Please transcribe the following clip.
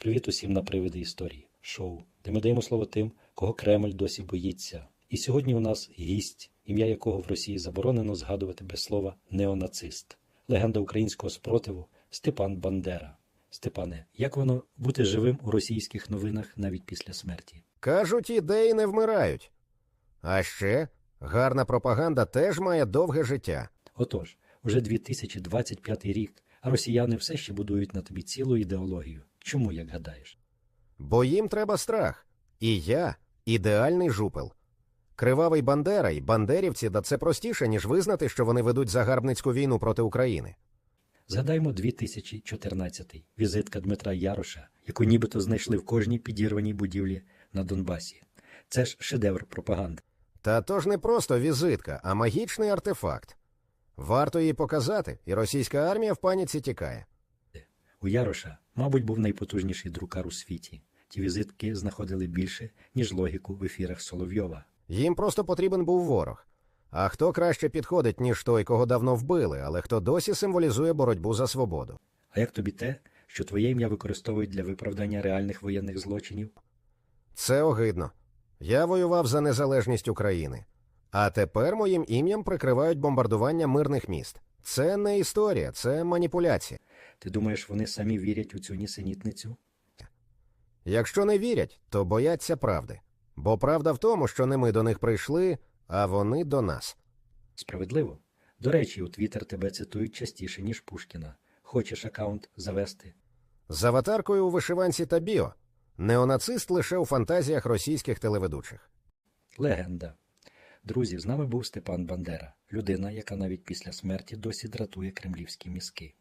Привіт усім на привиди історії. Шоу, де ми даємо слово тим, кого Кремль досі боїться. І сьогодні у нас гість, ім'я якого в Росії заборонено згадувати без слова неонацист, легенда українського спротиву Степан Бандера. Степане, як воно бути живим у російських новинах навіть після смерті? Кажуть, ідеї не вмирають. А ще гарна пропаганда теж має довге життя. Отож, уже 2025 рік, а росіяни все ще будують на тобі цілу ідеологію. Чому, як гадаєш? Бо їм треба страх. І я ідеальний жупел. Кривавий Бандера і бандерівці да це простіше, ніж визнати, що вони ведуть загарбницьку війну проти України. Згадаймо 2014 візитка Дмитра Яроша, яку нібито знайшли в кожній підірваній будівлі на Донбасі. Це ж шедевр пропаганди. Та то ж не просто візитка, а магічний артефакт. Варто її показати, і російська армія в паніці тікає. У Яроша, мабуть, був найпотужніший друкар у світі. Ті візитки знаходили більше, ніж логіку в ефірах Соловйова. Їм просто потрібен був ворог. А хто краще підходить, ніж той, кого давно вбили, але хто досі символізує боротьбу за свободу? А як тобі те, що твоє ім'я використовують для виправдання реальних воєнних злочинів? Це огидно. Я воював за незалежність України. А тепер моїм ім'ям прикривають бомбардування мирних міст. Це не історія, це маніпуляція. Ти думаєш, вони самі вірять у цю нісенітницю? Якщо не вірять, то бояться правди. Бо правда в тому, що не ми до них прийшли, а вони до нас. Справедливо. До речі, у Твіттер тебе цитують частіше, ніж Пушкіна. Хочеш аккаунт завести? З аватаркою у вишиванці та біо. Неонацист лише у фантазіях російських телеведучих. Легенда. Друзі, з нами був Степан Бандера, людина, яка навіть після смерті досі дратує кремлівські мізки.